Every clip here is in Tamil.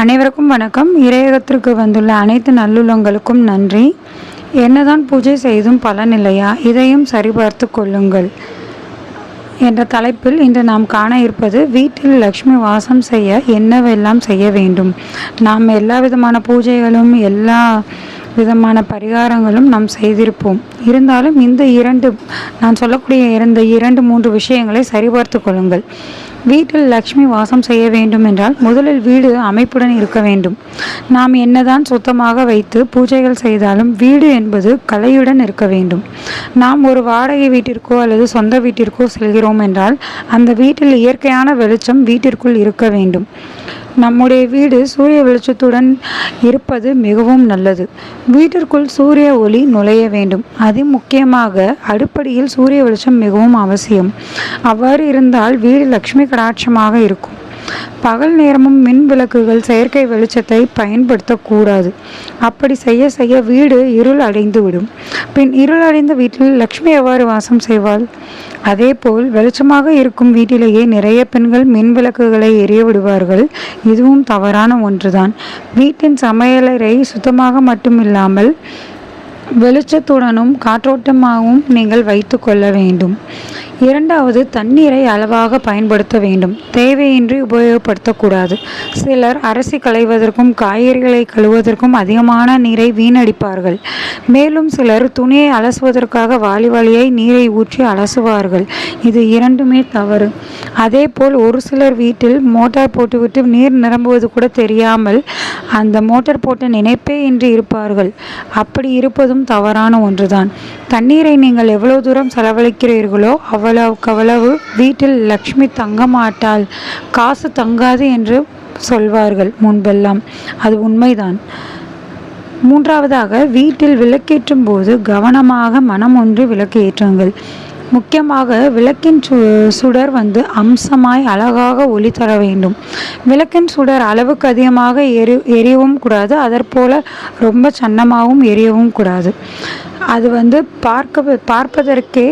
அனைவருக்கும் வணக்கம். இறையகத்திற்கு வந்துள்ள அனைத்து நல்லுள்ளங்களுக்கும் நன்றி. என்னதான் பூஜை செய்தும் பலன் இல்லையா? இதையும் சரிபார்த்து கொள்ளுங்கள். என்ற தலைப்பில் இன்று நாம் காண இருப்பது வீட்டில் லக்ஷ்மி வாசம் செய்ய என்னவெல்லாம் செய்ய வேண்டும்? நாம் எல்லா விதமான பூஜைகளும் எல்லா விதமான பரிகாரங்களும் நாம் செய்திருப்போம். இருந்தாலும் இந்த இரண்டு நான் சொல்லக்கூடிய இந்த இரண்டு மூன்று விஷயங்களை சரிபார்த்து கொள்ளுங்கள். வீட்டில் லக்ஷ்மி வாசம் செய்ய வேண்டும் என்றால் முதலில் வீடு அமைப்புடன் இருக்க வேண்டும். நாம் என்னதான் சுத்தமாக வைத்து பூஜைகள் செய்தாலும் வீடு என்பது கலையுடன் இருக்க வேண்டும். நாம் ஒரு வாடகை வீட்டிற்கோ அல்லது சொந்த வீட்டிற்கோ செல்கிறோம் என்றால் அந்த வீட்டில் இயற்கையான வெளிச்சம் வீட்டிற்குள் இருக்க வேண்டும். நம்முடைய வீடு சூரிய வெளிச்சத்துடன் இருப்பது மிகவும் நல்லது. வீட்டிற்குள் சூரிய ஒளி நுழைய வேண்டும். அது முக்கியமாக அடுப்படியில் சூரிய வெளிச்சம் மிகவும் அவசியம். அவ்வாறு இருந்தால் வீடு லக்ஷ்மி கடாட்சமாக இருக்கும். பகல் நேரமும் மின் விளக்குகள் செயற்கை வெளிச்சத்தை பயன்படுத்தக்கூடாது. அப்படி செய்ய செய்ய வீடு இருள் அடைந்துவிடும் பின் இருள் அடைந்த வீட்டில் லக்ஷ்மி எவ்வாறு வாசம் செய்வாள்? அதேபோல் வெளிச்சமாக இருக்கும் வீட்டிலேயே நிறைய பெண்கள் மின் விளக்குகளை எரிய விடுவார்கள். இதுவும் தவறான ஒன்றுதான். வீட்டின் சமையலறை சுத்தமாக மட்டுமில்லாமல் வெளிச்சத்துடனும் காற்றோட்டமாகவும் நீங்கள் வைத்து கொள்ள வேண்டும். இரண்டாவது தண்ணீரை அளவாக பயன்படுத்த வேண்டும். தேவையின்றி உபயோகப்படுத்தக்கூடாது. சிலர் அரிசி களைவதற்கும் காய்கறிகளை கழுவதற்கும் அதிகமான நீரை வீணடிப்பார்கள். மேலும் சிலர் துணியை அலசுவதற்காக வாலிவாளியை நீரை ஊற்றி அலசுவார்கள். இது இரண்டுமே தவறு. அதேபோல் ஒரு சிலர் வீட்டில் மோட்டார் போட்டுவிட்டு நீர் நிரம்புவது கூட தெரியாமல் அந்த மோட்டார் போட்ட நினைப்பே இன்றி இருப்பார்கள். அப்படி இருப்பதும் தவறான ஒன்றுதான். தண்ணீரை நீங்கள் எவ்வளவு தூரம் செலவழிக்கிறீர்களோ அவ்வளவுக்கு அவ்வளவு வீட்டில் லக்ஷ்மி தங்க மாட்டாள். காசு தங்காது என்று சொல்வார்கள் முன்பெல்லாம். அது உண்மைதான். மூன்றாவதாக வீட்டில் விளக்கேற்றும் போது கவனமாக மனம் ஒன்று விளக்கு ஏற்றுங்கள். முக்கியமாக விளக்கின் சு சுடர் வந்து அம்சமாய் அழகாக ஒளி தர வேண்டும். விளக்கின் சுடர் அளவுக்கு அதிகமாக எரி எரியவும் கூடாது. அதற்போல ரொம்ப சன்னமாகவும் எரியவும் கூடாது. அது வந்து பார்க்க பார்ப்பதற்கே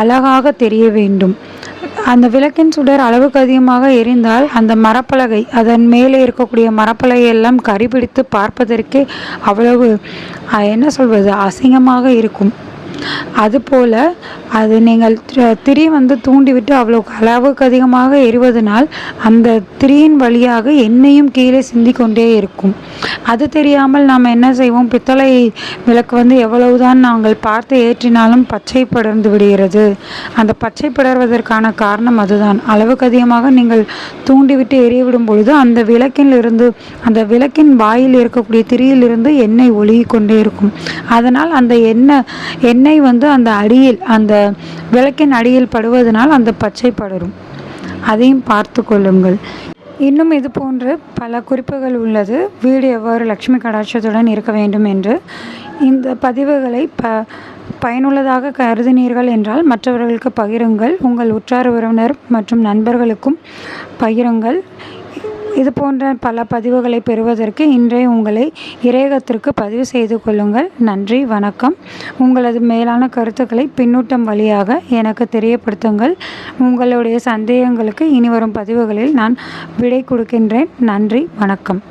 அழகாக தெரிய வேண்டும். அந்த விளக்கின் சுடர் அளவுக்கு அதிகமாக எரிந்தால் அந்த மரப்பலகை அதன் மேலே இருக்கக்கூடிய மரப்பலகை எல்லாம் கரிபிடித்து பார்ப்பதற்கே அவ்வளவு என்ன சொல்வது அசிங்கமாக இருக்கும். அதுபோல் அது நீங்கள் திரி வந்து தூண்டிவிட்டு அவ்வளோ அளவுக்கு அதிகமாக எரிவதனால் அந்த திரியின் வழியாக எண்ணெயும் கீழே சிந்திக்கொண்டே இருக்கும். அது தெரியாமல் நாம் என்ன செய்வோம்? பித்தளை விளக்கு வந்து எவ்வளவுதான் நாங்கள் பார்த்து ஏற்றினாலும் பச்சை படர்ந்து விடுகிறது. அந்த பச்சை படர்வதற்கான காரணம் அதுதான். அளவுக்கு அதிகமாக நீங்கள் தூண்டிவிட்டு எறிவிடும் பொழுது அந்த விளக்கில் இருந்து அந்த விளக்கின் வாயில் இருக்கக்கூடிய திரியிலிருந்து எண்ணெய் ஒழுகி கொண்டே இருக்கும். அதனால் அந்த எண்ணெய் எண்ணெய் வந்து அந்த அடியில் அந்த விளக்கின் அடியில் படுவதனால் அந்த பச்சை படரும். அதையும் பார்த்து கொள்ளுங்கள். இன்னும் இது போன்று பல குறிப்புகள் உள்ளது. வீடு எவ்வாறு லக்ஷ்மி கடாட்சத்துடன் இருக்க வேண்டும் என்று. இந்த பதிவுகளை ப பயனுள்ளதாக கருதினீர்கள் என்றால் மற்றவர்களுக்கு பகிருங்கள். உங்கள் உற்றார் உறவினர் மற்றும் நண்பர்களுக்கும் பகிருங்கள். இது போன்ற பல பதிவுகளை பெறுவதற்கு இன்றே உங்களை இறையகத்திற்கு பதிவு செய்து கொள்ளுங்கள். நன்றி வணக்கம். உங்களது மேலான கருத்துக்களை பின்னூட்டம் வழியாக எனக்கு தெரியப்படுத்துங்கள். உங்களுடைய சந்தேகங்களுக்கு இனி வரும் பதிவுகளில் நான் விடை கொடுக்கின்றேன். நன்றி வணக்கம்.